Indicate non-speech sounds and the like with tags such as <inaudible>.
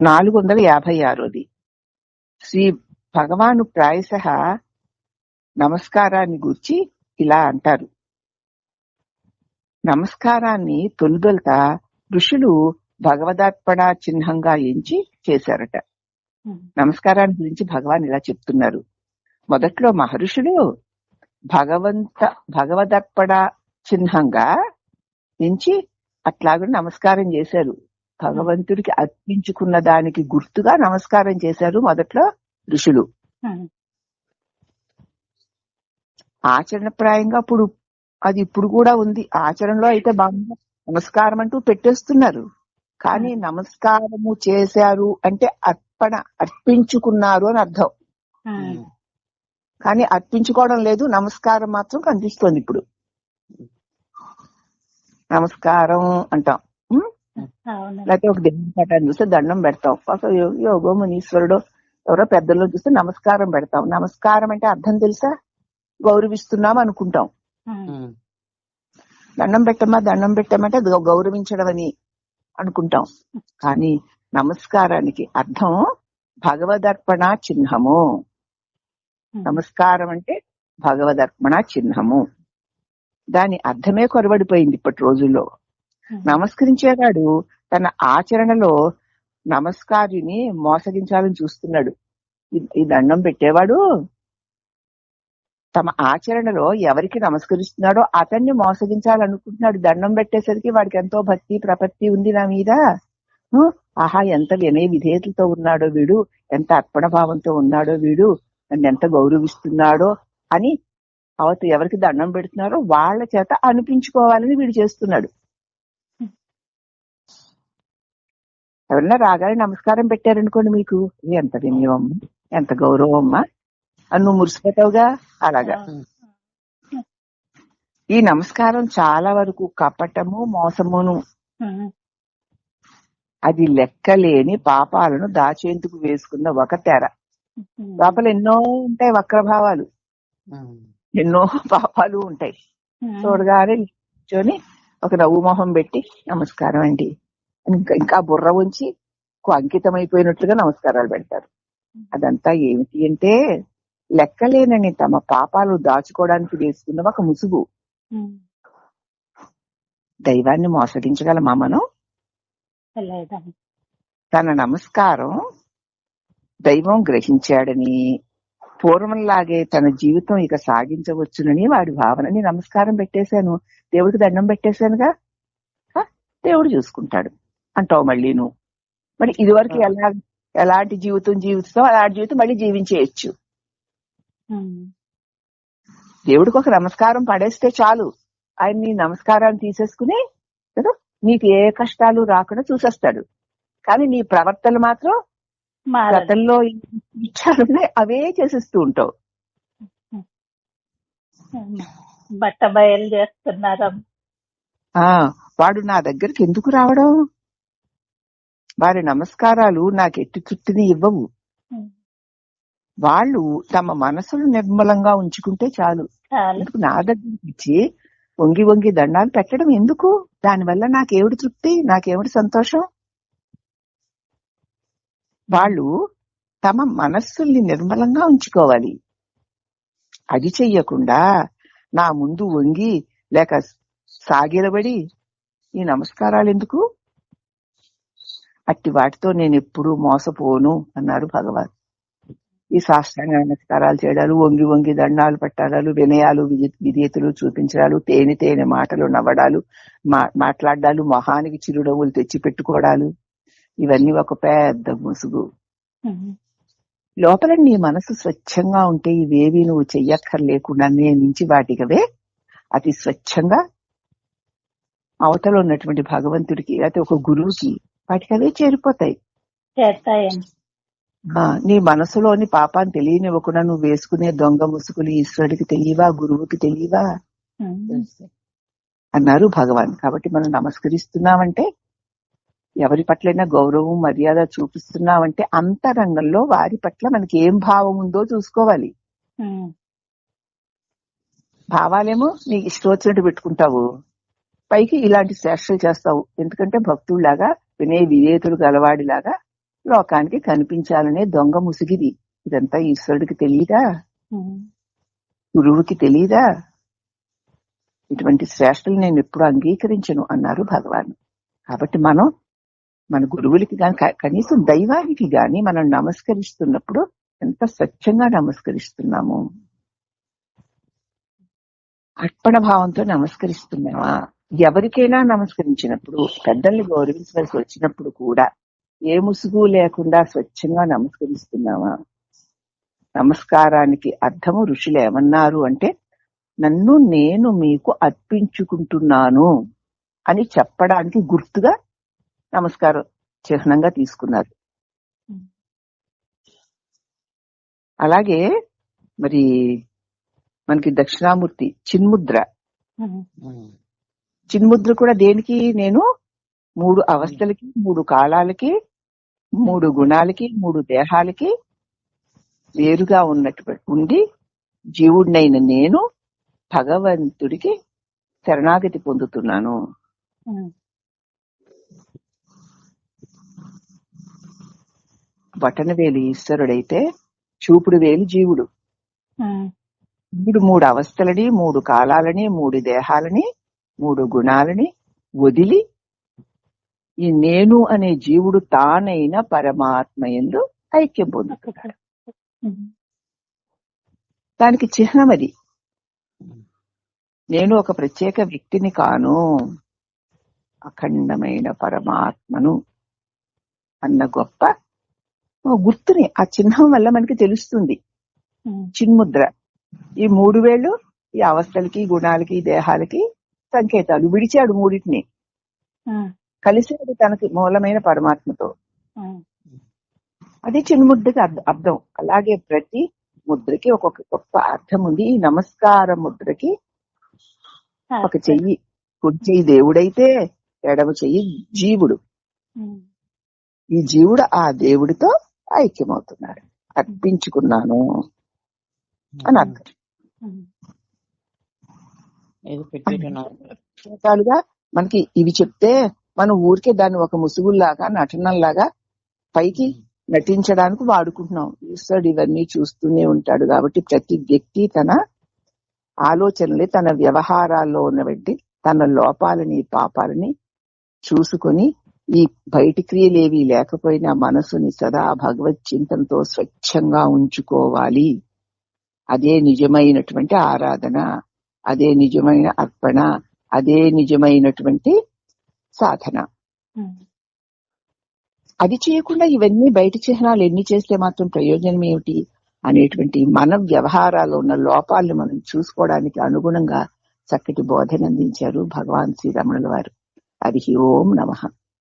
నాలుగు వందల యాభై ఆరోది. శ్రీ భగవాను ప్రాయశ నమస్కారాన్ని గూర్చి ఇలా అంటారు. నమస్కారాన్ని తొలుదొలత ఋషులు భగవదార్పణ చిహ్నంగా ఎంచి చేశారట. నమస్కారాన్ని గురించి భగవాన్ ఇలా చెప్తున్నారు. మొదట్లో మహర్షులు భగవంత భగవదర్పణ చిహ్నంగా ఎంచి అట్లాగే నమస్కారం చేశారు. భగవంతుడికి అర్పించుకున్న దానికి గుర్తుగా నమస్కారం చేశారు మొదట్లో ఋషులు. ఆచరణప్రాయంగా ఇప్పుడు అది ఇప్పుడు కూడా ఉంది. ఆచరణలో అయితే బాగా నమస్కారం అంటూ పెట్టేస్తున్నారు. కానీ నమస్కారము చేశారు అంటే అర్పణ అర్పించుకున్నారు అని అర్థం. కానీ అర్పించుకోవడం లేదు నమస్కారం మాత్రం కనిపిస్తోంది ఇప్పుడు. నమస్కారం అంటాం? లేకపోతే ఒక దేవుని పటాన్ని చూస్తే దండం పెడతాం. ఒక యోగో మునీశ్వరుడు ఎవరో పెద్దల్లో చూస్తే నమస్కారం పెడతాం. నమస్కారం అంటే అర్థం తెలుసా? గౌరవిస్తున్నాం అనుకుంటాం. దండం పెట్టమ్మా దండం పెట్టమంటే అది గౌరవించడం అని అనుకుంటాం. కానీ నమస్కారానికి అర్థం భగవదర్పణ చిహ్నము. నమస్కారం అంటే భగవదర్పణ చిహ్నము. దాని అర్థమే కొరబడిపోయింది ఇప్పటి రోజుల్లో. నమస్కరించేవాడు తన ఆచరణలో నమస్కారిని మోసగించాలని చూస్తున్నాడు. ఈ- దండం పెట్టేవాడు తమ ఆచరణలో ఎవరికి నమస్కరిస్తున్నాడో అతన్ని మోసగించాలనుకుంటున్నాడు. దండం పెట్టేసరికి వాడికి ఎంతో భక్తి ప్రపత్తి ఉంది నా మీద. ఆహా ఎంత వినయ విధేయతలతో ఉన్నాడో వీడు ఎంత అర్పణ భావంతో ఉన్నాడో వీడు నన్ను ఎంత గౌరవిస్తున్నాడో అని అవత ఎవరికి దండం పెడుతున్నారో వాళ్ళ చేత అనిపించుకోవాలని వీడు చేస్తున్నాడు. ఎవరన్నా రాగానే నమస్కారం పెట్టారనుకోండి మీకు. ఎంత వినయం ఎంత గౌరవం అమ్మా. అని నువ్వు మురిసిపోతావుగా? అలాగా. ఈ నమస్కారం చాలా వరకు కపటము మోసమును. అది లెక్కలేని పాపాలను దాచేందుకు వేసుకున్న ఒక తెర. లోపల ఎన్నో ఉంటాయి వక్రభావాలు. ఎన్నో పాపాలు ఉంటాయి. చూడగానే కూర్చొని ఒక నవ్వు మొహం పెట్టి నమస్కారం అండి. ఇంకా ఇంకా బుర్ర ఉంచి అంకితమైపోయినట్లుగా నమస్కారాలు పెడతారు. అదంతా ఏమిటి అంటే లెక్కలేనని తమ పాపాలు దాచుకోవడానికి వేసుకున్న ఒక ముసుగు. దైవాన్ని మోసగించగలమా మనం? తన నమస్కారం దైవం గ్రహించాడని పూర్వంలాగే తన జీవితం ఇక సాగించవచ్చునని వాడి భావనని నమస్కారం పెట్టేశాను. దేవుడికి దండం పెట్టేశానుగా? దేవుడు చూసుకుంటాడు. అంటావు మళ్ళీ నువ్వు. మరి ఇదివరకు ఎలా ఎలాంటి జీవితం జీవిస్తావు అలాంటి జీవితం మళ్ళీ జీవించేయచ్చు. దేవుడికి ఒక నమస్కారం పడేస్తే చాలు. ఆయన నీ నమస్కారాన్ని తీసేసుకుని కదా నీకు ఏ కష్టాలు రాకుండా చూసేస్తాడు. కానీ నీ ప్రవర్తన మాత్రం గతంలో ఇచ్చారున్నాయి అవే చేసేస్తూ ఉంటావు. బట్ట బయలు చేస్తున్నారా ఆ వాడు నా దగ్గరికి ఎందుకు రావడం? వారి నమస్కారాలు నాకు ఎట్టి తృప్తిని ఇవ్వవు. వాళ్ళు తమ మనసును నిర్మలంగా ఉంచుకుంటే చాలు. నా దగ్గరికి ఇచ్చి వంగి వంగి దండాలు పెట్టడం ఎందుకు? దానివల్ల నాకేమిటి తృప్తి? నాకేమిటి సంతోషం? వాళ్ళు తమ మనస్సుల్ని నిర్మలంగా ఉంచుకోవాలి. అది చెయ్యకుండా నా ముందు వంగి లేక సాగిలబడి ఈ నమస్కారాలు ఎందుకు అట్టి వాటితో నేను ఎప్పుడూ మోసపోను అన్నారు భగవాన్. ఈ సాష్టాంగ నమస్కారాలు చేయడాలు వంగి వంగి దండాలు పెట్టడాలు వినయాలు విధి- విధేయతలు చూపించడాలు తేనె తేనె మాటలు నవ్వడాలు మా- మాట్లాడాలు మొహానికి చిరునవ్వులు తెచ్చి పెట్టుకోవడాలు ఇవన్నీ ఒక పెద్ద ముసుగు. లోపల నీ మనసు స్వచ్ఛంగా ఉంటే ఇవేవి నువ్వు చెయ్యక్కర్లేకుండా నేను నుంచి వాటికవే అతి స్వచ్ఛంగా అవతల ఉన్నటువంటి భగవంతుడికి లేకపోతే ఒక గురువుకి వాటికవే చేరిపోతాయి. నీ మనసులోని పాపాన్ని తెలియనివ్వకుండా నువ్వు వేసుకునే దొంగ ముసుగులు ఈశ్వరుడికి తెలియవా గురువుకి తెలియవా? అన్నారు భగవాన్. కాబట్టి మనం నమస్కరిస్తున్నామంటే ఎవరి పట్లైనా గౌరవం మర్యాద చూపిస్తున్నామంటే అంతరంగంలో వారి పట్ల మనకి ఏం భావం ఉందో చూసుకోవాలి. భావాలేమో నీకు ఇష్టం వచ్చినట్టు పెట్టుకుంటావు. పైకి ఇలాంటి చేష్టలు చేస్తావు. ఎందుకంటే భక్తుల్లాగా వినే విధేతుడు గలవాడిలాగా లోకానికి కనిపించాలనే దొంగ ముసిగిది. ఇదంతా ఈశ్వరుడికి తెలియదా గురువుకి తెలియదా ఇటువంటి శ్రేష్టలు నేను ఎప్పుడు అంగీకరించను అన్నారు భగవాన్. కాబట్టి మనం మన గురువులకి కానీ కనీసం దైవానికి గాని మనం నమస్కరిస్తున్నప్పుడు ఎంత స్వచ్ఛంగా నమస్కరిస్తున్నాము? అర్పణ భావంతో నమస్కరిస్తున్నామా? ఎవరికైనా నమస్కరించినప్పుడు పెద్దల్ని గౌరవించవలసి వచ్చినప్పుడు కూడా ఏ ముసుగు లేకుండా స్వచ్ఛంగా నమస్కరిస్తున్నామా నమస్కారానికి అర్థము ఋషులు ఏమన్నారు అంటే నన్ను నేను మీకు అర్పించుకుంటున్నాను అని చెప్పడానికి గుర్తుగా నమస్కారం చిహ్నంగా తీసుకున్నారు. అలాగే మరి మనకి దక్షిణామూర్తి చిన్ముద్ర చిన్ముద్ర కూడా దేనికి? నేను మూడు అవస్థలకి మూడు కాలాలకి మూడు గుణాలకి మూడు దేహాలకి వేరుగా ఉన్నటువంటి ఉండి జీవుడినైన నేను భగవంతుడికి శరణాగతి పొందుతున్నాను. బటనవేలు ఈశ్వరుడైతే చూపుడు వేలు జీవుడు. మూడు అవస్థలని మూడు కాలాలని మూడు దేహాలని మూడు గుణాలని వదిలి ఈ నేను అనే జీవుడు తానైన పరమాత్మయందు ఐక్యం పొందుతున్నాడు దానికి చిహ్నం అది. నేను ఒక ప్రత్యేక వ్యక్తిని కాను అఖండమైన పరమాత్మను అన్న గొప్ప గుర్తుని ఆ చిహ్నం వల్ల మనకి తెలుస్తుంది. చిన్ముద్ర. ఈ మూడు వేళ్ళు ఈ అవస్థలకి గుణాలకి దేహాలకి సంకేతాలు విడిచాడు మూడింటిని. కలిసాడు తనకి మూలమైన పరమాత్మతో. అది చిన్ముద్రకి అర్థ- అర్థం. అలాగే ప్రతి ముద్రకి ఒక్కొక్క గొప్ప అర్థం ఉంది. ఈ నమస్కార ముద్రకి ఒక చెయ్యి కుడి చెయ్యి దేవుడైతే ఎడమ చెయ్యి జీవుడు. ఈ జీవుడు ఆ దేవుడితో ఐక్యమవుతున్నాడు. అర్పించుకున్నాను అని అర్థం. <laughs> రకాలుగా మనకి ఇవి చెప్తే మనం ఊరికే దాన్ని ఒక ముసుగుల్లాగా నటనలాగా పైకి నటించడానికి వాడుకుంటున్నాం. ఈశ్వరుడు ఇవన్నీ చూస్తూనే ఉంటాడు కాబట్టి ప్రతి వ్యక్తి తన ఆలోచనలు తన వ్యవహారాల్లో ఉన్నటువంటి తన లోపాలని పాపాలని చూసుకొని ఈ బయటి క్రియలేవి లేకపోయినా మనసుని సదా భగవత్ చింతనతో స్వచ్ఛంగా ఉంచుకోవాలి. అదే నిజమైనటువంటి ఆరాధన. అదే నిజమైన అర్పణ అదే నిజమైనటువంటి సాధన. అది చేయకుండా ఇవన్నీ బయట చిహ్నాలు ఎన్ని చేస్తే మాత్రం ప్రయోజనం ఏమిటి అనేటువంటి మన వ్యవహారాల్లో ఉన్న లోపాలను మనం చూసుకోవడానికి అనుగుణంగా చక్కటి బోధన అందించారు భగవాన్ శ్రీరమణుల వారు హరి ఓం నమః.